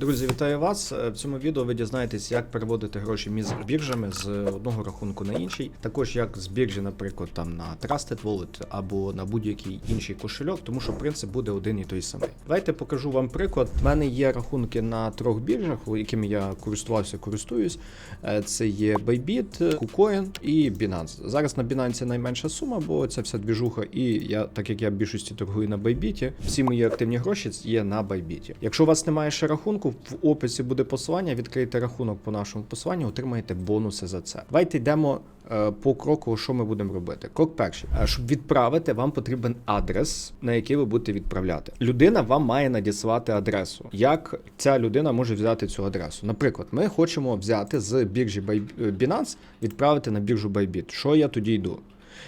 Друзі, вітаю вас. Е, В цьому відео ви дізнаєтесь, як переводити гроші між біржами з одного рахунку на інший. Також як з біржі, наприклад, там на Trusted Wallet або на будь-який інший кошельок, тому що принцип буде один і той самий. Давайте покажу вам приклад. У мене є рахунки на трьох біржах, якими я користувався, користуюсь. Е, Це є Bybit, KuCoin і Binance. Зараз на Binance найменша сума, бо це вся двіжуха, і я, так як я в більшості торгую на Bybit, всі мої активні гроші є на Bybit. Якщо у вас немає ще рахунку, в описі буде посилання, відкрийте рахунок по нашому посиланню, отримаєте бонуси за це. Давайте йдемо е, по кроку, що ми будемо робити. Крок перший. Е, Щоб відправити, вам потрібен адрес, на який ви будете відправляти. Людина вам має надіслати адресу. Як ця людина може взяти цю адресу? Наприклад, ми хочемо взяти з біржі Binance, відправити на біржу Bybit. Що я тоді йду?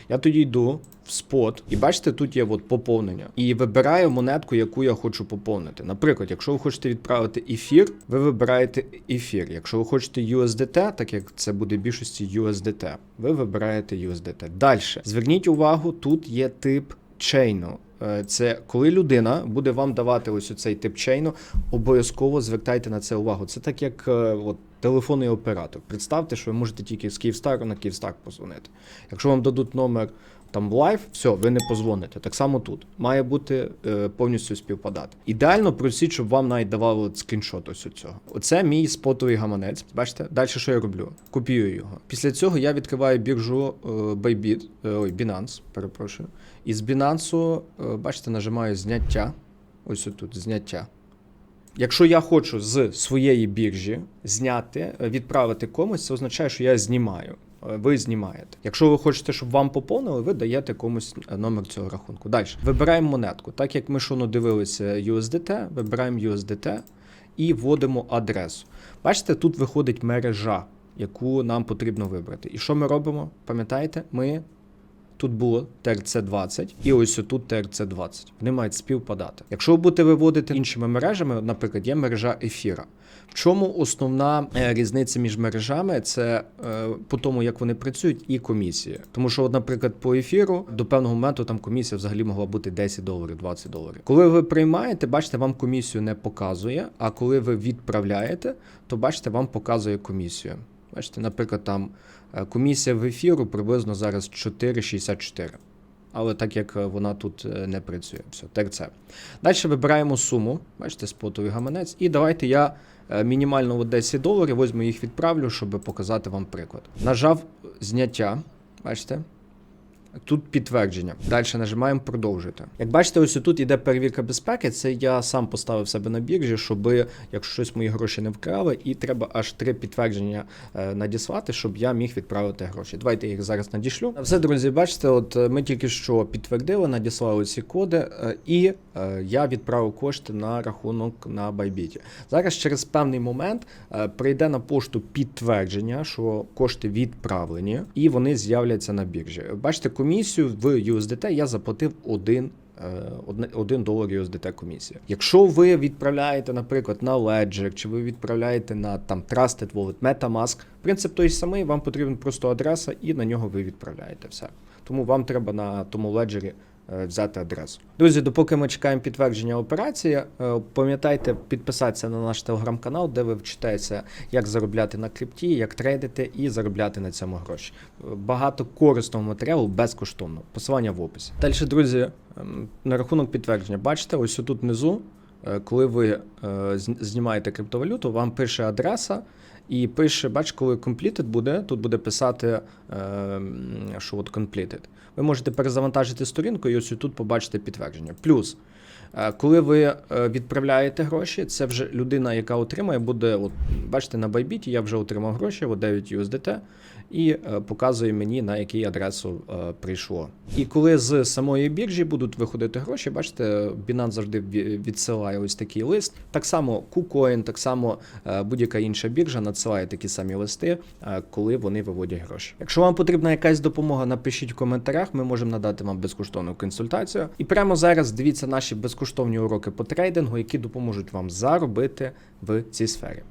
Я тоді йду в спот, і бачите, тут є от поповнення. І вибираю монетку, яку я хочу поповнити. Наприклад, якщо ви хочете відправити ефір, ви вибираєте ефір. Якщо ви хочете USDT, так як це буде більшості USDT, ви вибираєте USDT. Далі. Зверніть увагу, тут є тип чейну. Е, Це коли людина буде вам давати ось оцей тип чейну, обов'язково звертайте на це увагу. Це так як е, от, телефонний оператор. Представте, що ви можете тільки з Київстару на Київстар позвонити. Якщо вам дадуть номер там лайв, все, ви не позвоните. Так само тут має бути е, повністю співпадати. Ідеально просіть, щоб вам навіть давали от скріншот ось цього. Оце мій спотовий гаманець. Бачите? Далі що я роблю? Копіюю його. Після цього я відкриваю біржу е, Bybit, е, ой, Binance, перепрошую. І з Binance, е, бачите, нажимаю зняття. Ось тут зняття. Якщо я хочу з своєї біржі зняти, е, відправити комусь, це означає, що я знімаю. Е, Ви знімаєте. Якщо ви хочете, щоб вам поповнили, ви даєте комусь е, номер цього рахунку. Далі вибираємо монетку. Так як ми шоно дивилися USDT, вибираємо USDT і вводимо адресу. Бачите, тут виходить мережа, яку нам потрібно вибрати. І що ми робимо? Пам'ятаєте, ми Тут було TRC20 і ось тут TRC20. Вони мають співпадати. Якщо ви будете виводити іншими мережами, наприклад, є мережа ефіра. В чому основна е, різниця між мережами? Це е, по тому, як вони працюють, і комісія. Тому що, от, наприклад, по ефіру до певного моменту там комісія взагалі могла бути 10 доларів, 20 доларів. Коли ви приймаєте, бачите, вам комісію не показує. А коли ви відправляєте, то бачите, вам показує комісію. Бачите, наприклад, там е, комісія в ефіру приблизно зараз 4,64. Але так як е, вона тут е, не працює, все, так. Далі вибираємо суму, бачите, спотовий гаманець. І давайте я мінімально в 10 доларів возьму їх відправлю, щоб показати вам приклад. Нажав зняття, бачите. Тут підтвердження. Далі нажимаємо продовжити. Як бачите, ось тут іде перевірка безпеки. Це я сам поставив себе на біржі, щоб якщо щось мої гроші не вкрали, і треба аж три підтвердження е, надіслати, щоб я міг відправити гроші. Давайте їх зараз надішлю. Все, друзі, бачите, от е, ми тільки що підтвердили, надіслали ці коди, е, і я відправив кошти на рахунок на Bybit. Зараз через певний момент е, прийде на пошту підтвердження, що кошти відправлені, і вони з'являться на біржі. Бачите, комісію в USDT я заплатив один. е, 1 долар USDT комісія. Якщо ви відправляєте, наприклад, на Ledger, чи ви відправляєте на там Trusted Wallet, MetaMask, принцип той самий, вам потрібен просто адреса, і на нього ви відправляєте все. Тому вам треба на тому Ledger е, взяти адресу. Друзі, допоки ми чекаємо підтвердження операції, е, пам'ятайте підписатися на наш телеграм-канал, де ви вчитаєте, як заробляти на крипті, як трейдити і заробляти на цьому гроші. Е, Багато корисного матеріалу безкоштовно. Посилання в описі. Далі, друзі, ем, на рахунок підтвердження, бачите, ось тут внизу. е, Коли ви е, знімаєте криптовалюту, вам пише адреса і пише, бач, коли completed буде, тут буде писати, е, що от completed. Ви можете перезавантажити сторінку і ось тут побачите підтвердження. Плюс, е, коли ви е, відправляєте гроші, це вже людина, яка отримає, буде, от, бачите, на Байбіті я вже отримав гроші, от 9 USDT, і е, показує мені, на який адресу е, прийшло. І коли з самої біржі будуть виходити гроші, бачите, Binance завжди відсилає ось такий лист. Так само KuCoin, так само е, будь-яка інша біржа надсилає такі самі листи, коли вони виводять гроші. Якщо вам потрібна якась допомога, напишіть в коментарях, ми можемо надати вам безкоштовну консультацію. І прямо зараз дивіться наші безкоштовні уроки по трейдингу, які допоможуть вам заробити в цій сфері.